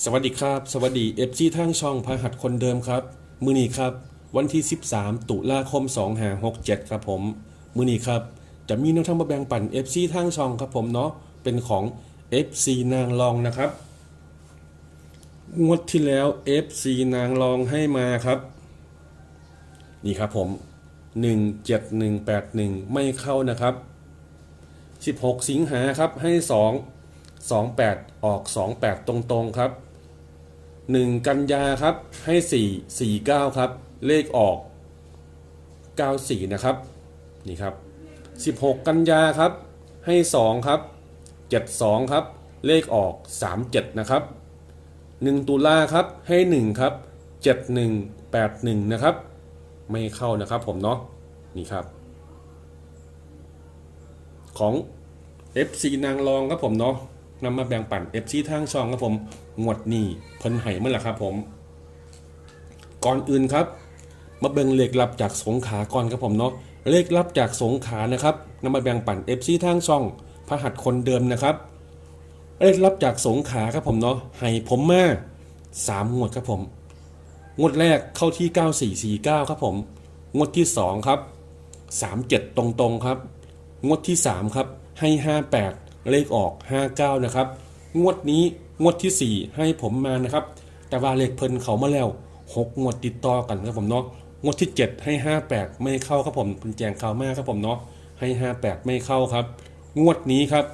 สวัสดีครับ สวัสดีเอฟซีทางช่องพหัสคนเดิมครับ มือนี้ครับ วันที่ 13 ตุลาคม 2 5 6 7 ครับผม มือนี้ครับ จะมีแนวทางมาแบ่งปัน FC ทางช่องครับผมเนาะเป็นของ FC นางรองนะครับ งวดที่แล้ว FC นางรองให้มาครับ นี่ครับผม 17181 ไม่เข้านะครับ 16 สิงหาครับให้ 2 28 ออก 28 ตรงๆครับ 1 กันยาครับให้ 4 49 ครับ เลขออก 94 นะครับ นี่ครับ 16 กันยาครับให้ 2 ครับ 72 ครับ เลขออก 37 นะครับ 1 ตุลาครับให้ 1 ครับ 71 81 นะครับ ไม่เข้านะครับผมเนาะนี่ครับ ของ FC นางรองครับผมเนาะ นำมาแบ่งปัน FC ทางช่องครับผมงวดนี้เพิ่นไห้เมื่อไหร่ครับผม ก่อนอื่นครับ มาเบิ่งเลขลับจากสงขาก่อนครับผมเนาะเลขลับจากสงขานะครับนำมาแบ่งปัน FC ทางช่องพระหัสคนเดิมนะครับเลขลับจากสงขาครับผมเนาะให้ผมมาสามงวดครับผมงวดแรกเข้าที่ 9449 ครับผม งวดที่ 2 ครับ 37 ตรงๆครับ งวดที่ 3 ครับ ให้ 58 เลขออก 59 นะครับ งวดนี้งวดที่ 4 ให้ผมมานะครับ แต่ว่าเลขเพิ่นเขามาแล้ว 6 งวดติดต่อกันครับผมเนาะงวดที่ 7 ให้ 58 ไม่เข้าครับผมเป็นแจงข่าวมากครับผมเนาะให้ 58 ไม่เข้าครับ งวดนี้ครับ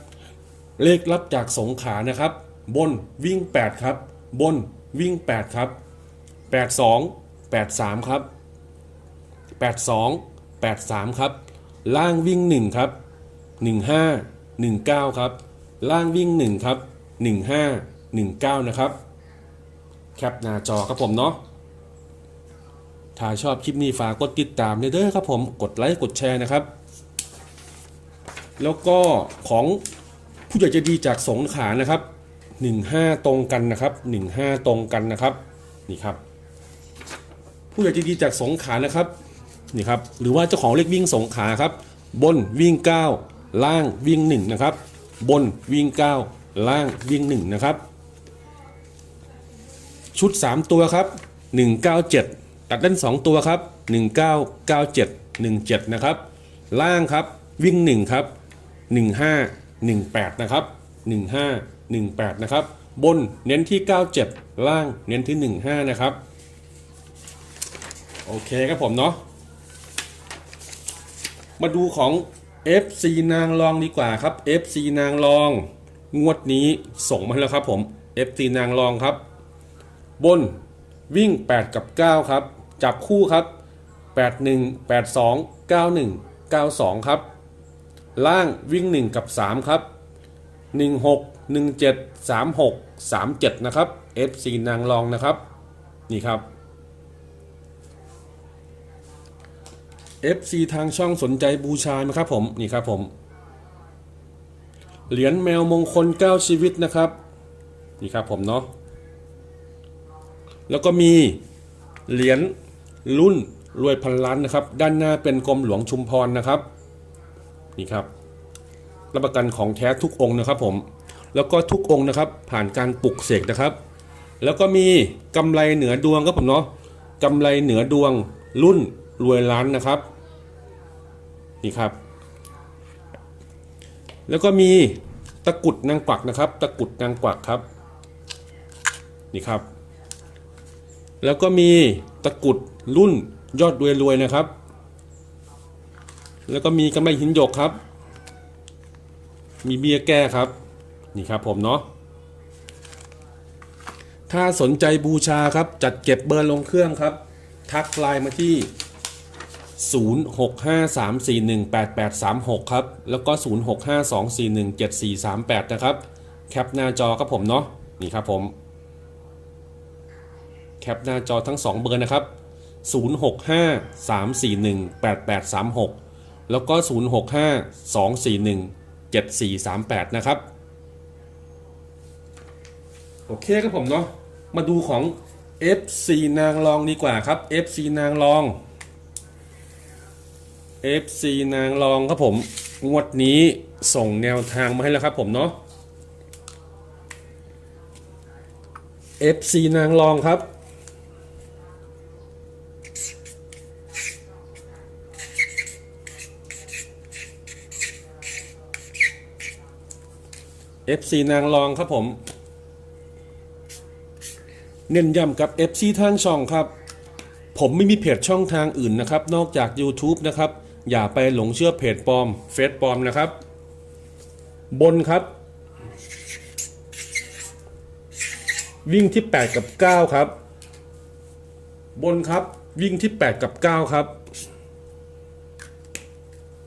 เลขรับจากสงขานะครับ บนวิ่ง 8 ครับ บนวิ่ง 8 ครับ 82 83 ครับ 82 83 ครับ ล่างวิ่ง 1 ครับ 15 19 ครับ ล่างวิ่ง 1 ครับ 15 19 นะครับ แคปหน้าจอครับผมเนาะถ้าชอบคลิปนี้ฝากกดติดตามเด้อครับผมกดไลค์กดแชร์นะครับ แล้วก็ของผู้ใหญ่ใจะดีจากสงขลานะครับ 15 ตรงกันนะครับ 15 ตรงกันนะครับนี่ครับ ผู้ใหญ่ใจดีจากสงขลานะครับนี่ครับหรือว่าเจ้าของเลขวิ่งสงขาครับ บนวิ่ง 9 ล่างวิ่ง1นะครับ บนวิ่ง 9 ล่างวิ่ง1นะครับ ชุด 3 ตัวครับ 197 ตัดเล่น 2 ตัวครับ 1997 17 นะครับ ล่างครับวิ่ง 1 ครับ 15 18 นะครับ 15 18 นะครับ บนเน้นที่ 97 ล่างเน้นที่ 15 นะครับ โอเคครับผมเนาะมาดูของ FC นางรองดีกว่าครับ FC นางรอง งวดนี้ส่งมาแล้วครับผม FC นางรองครับ บนวิ่ง 8 กับ 9 ครับ จับคู่ครับ 81 82 91 92 ครับ ล่างวิ่ง 1 กับ 3 ครับ 16 17 36 37 นะครับ FC นางรองนะครับ นี่ครับ FC ทางช่องสนใจบูชาไหมครับผมนี่ครับผมเหรียญแมวมงคล 9 ชีวิตนะครับนี่ครับผมเนาะแล้วก็มีเหรียญรุ่นรวยพันล้านนะครับ ด้านหน้าเป็นกรมหลวงชุมพรนะครับนี่ครับรับประกันของแท้ทุกองค์นะครับผมแล้วก็ทุกองค์นะครับผ่านการปลุกเสกนะครับ แล้วก็มีกำไรเหนือดวงครับผมเนาะกำไรเหนือดวงรุ่น รวยล้านนะครับ นี่ครับ แล้วก็มีตะกุดนางกวักนะครับ ตะกุดนางกวักครับ นี่ครับ แล้วก็มีตะกุดรุ่นยอดรวยรวยนะครับ แล้วก็มีกำไรหินหยกครับ มีเบี้ยแก้ครับ นี่ครับผมเนาะถ้าสนใจบูชาครับ จัดเก็บเบอร์ลงเครื่องครับ ทักไลน์มาที่ 0653418836 ครับ แล้วก็ 0652417438 นะครับ แคปหน้าจอครับผมเนาะ นี่ครับผม แคปหน้าจอทั้ง 2 เบอร์นะครับ 0653418836 แล้วก็ 0652417438 นะครับ โอเคครับผมเนาะ มาดูของ FC นางรองดีกว่าครับ FC นางรอง FC นางรองครับผม งวดนี้ส่งแนวทางมาให้แล้วครับผมเนาะ FC นางรองครับ FC นางรองครับผม เน้นย้ำกับ FC ทางช่องครับผมไม่มีเพจช่องทางอื่นนะครับ นอกจาก YouTube นะครับ อย่าไปหลงเชื่อเพจปลอม เฟซปลอมนะครับ บนครับ วิ่งที่ 8 กับ 9 ครับ บนครับวิ่งที่ 8 กับ 9 ครับ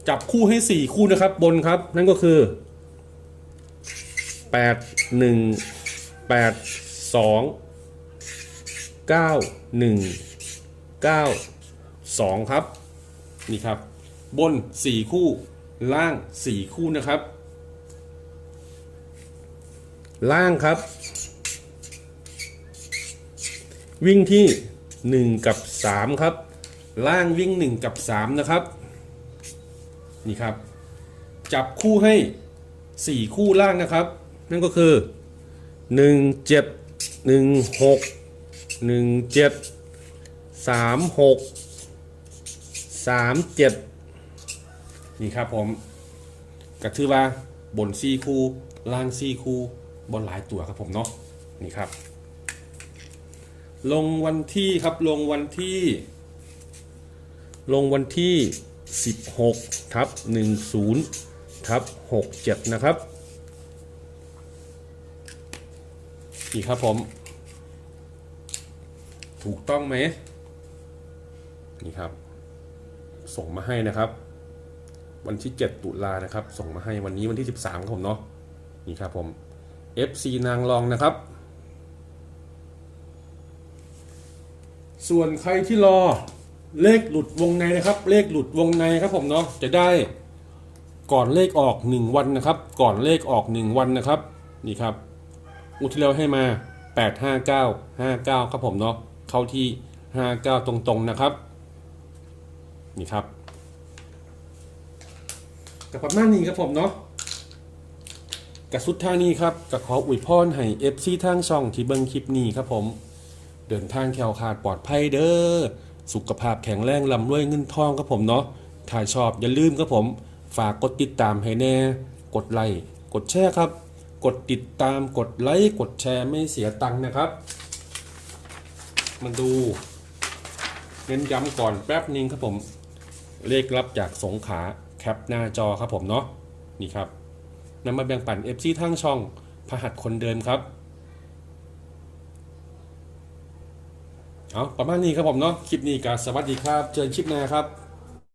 จับคู่ให้ 4 คู่นะครับ บนครับ นั่นก็คือ 8 1 8 2 9 1 9 2 ครับ นี่ครับ บน 4 คู่ ล่าง 4 คู่นะครับ ล่างครับ วิ่งที่ 1 กับ 3 ครับ ล่างวิ่ง 1 กับ 3 นะครับ นี่ครับ จับคู่ให้ 4 คู่ล่างนะครับ นั่นก็คือ 1 7 1 6 1 7 3 6 3 7 นี่ครับผมก็ถือว่าบน4คู่ล่าง4คู่บนหลายตัวครับผมเนาะนี่ครับ ลงวันที่ครับลงวันที่ ลงวันที่ 16ทับ10ทับ67 นะครับนี่ครับผม ถูกต้องไหมนี่ครับ ส่งมาให้นะครับ วันที่ 7 ตุลานะครับ ส่งมาให้วันนี้วันที่ 13ครับผมเนาะนี่ครับผม FC นางรองนะครับ ส่วนใครที่รอเลขหลุดวงในนะครับ เลขหลุดวงในครับผมเนาะจะได้ก่อนเลขออก 1 วันนะครับ ก่อนเลขออก 1 วันนะครับ นี่ครับ อุทิแล้วให้มา 8 5 9 5 9 ครับผมเนาะเข้าที่ 59 ตรงๆนะครับ นี่ครับ กับประมาณนี้ครับผมเนาะกับสุดท้ายนี้ครับกับขออวยพรให้ FC ทางช่องที่เบิ่งคลิปนี้ครับผม เดินทางแคล้วคลาดปลอดภัยเด้อสุขภาพแข็งแรงลำรวยเงินทองครับผมเนาะถ้าชอบอย่าลืมครับผม ฝากกดติดตามให้แน่ กดไลค์กดแชร์ครับ กดติดตามกดไลค์กดแชร์ไม่เสียตังค์นะครับ มันดูเน้นย้ำก่อนแป๊บนึงครับผม เลขรับจากสงขา แคปหน้าจอครับผมเนาะนี่ครับนำมาแบ่งปัน FC ทางช่องพหัสคนเดิมครับเอาประมาณนี้ครับผมเนาะคลิปนี้ก็สวัสดีครับ เจอคลิปหน้าครับ